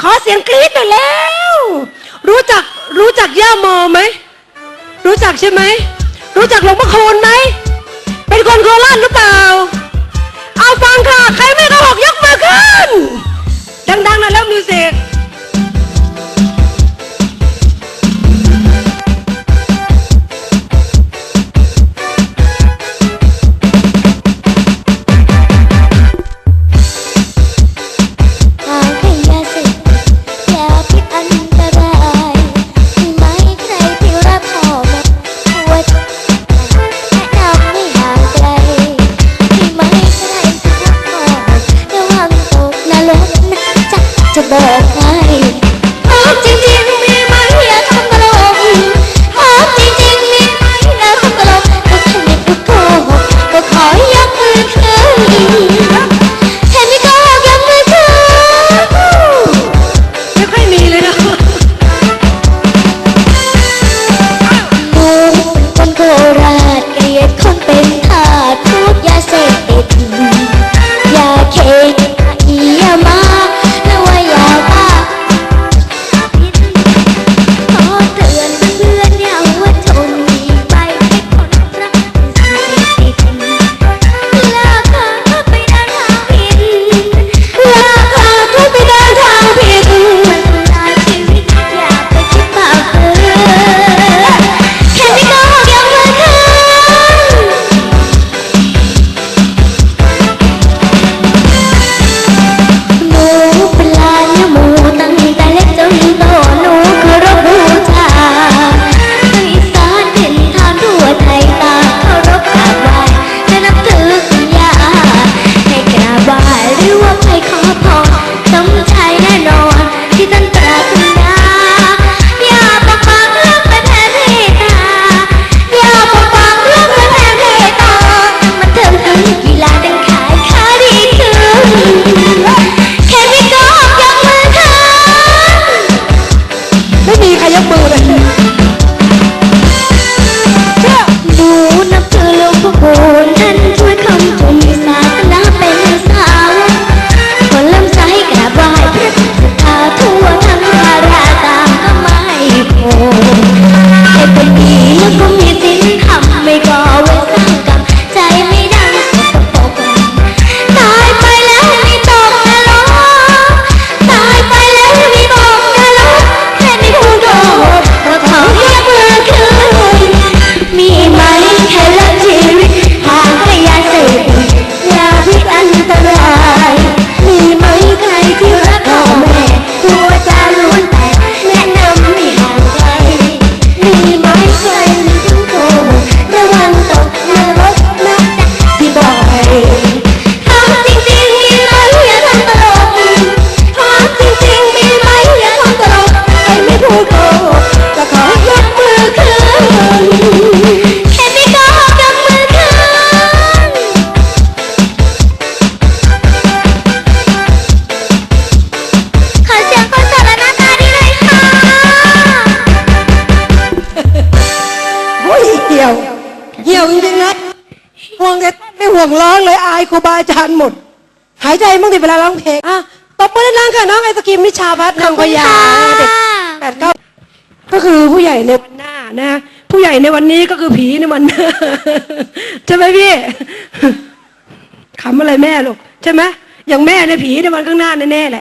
ขอเสียงกรี๊ดหน่อยแล้ว รู้จักรู้จักย่าโมไหม รู้จักใช่ไหม รู้จักหลวงพ่อคูณไหม เป็นคนโคราชหรือเปล่า เอาฟังค่ะ ใครไม่โกหกยกมือขึ้น to birth. เหี่ยวจริงๆนะห่วงแต่ไม่ห่วงร้องเลยอายครูบาอาจารย์หมด หายใจมั่งดิเวลาร้องเพลงอะตบมือด้านล่างค่ะน้องไอศกรีมนิชาพัฒน์นางพยาเแปดเก้าก็คือผู้ใหญ่ในวันหน้านะผู้ใหญ่ในวันนี้ก็คือผีในวันหน้าใช่ไหมพี่คำอะไรแม่ลูกใช่ไหมอย่างแม่ในผีในวันข้างหน้าแน่แหละ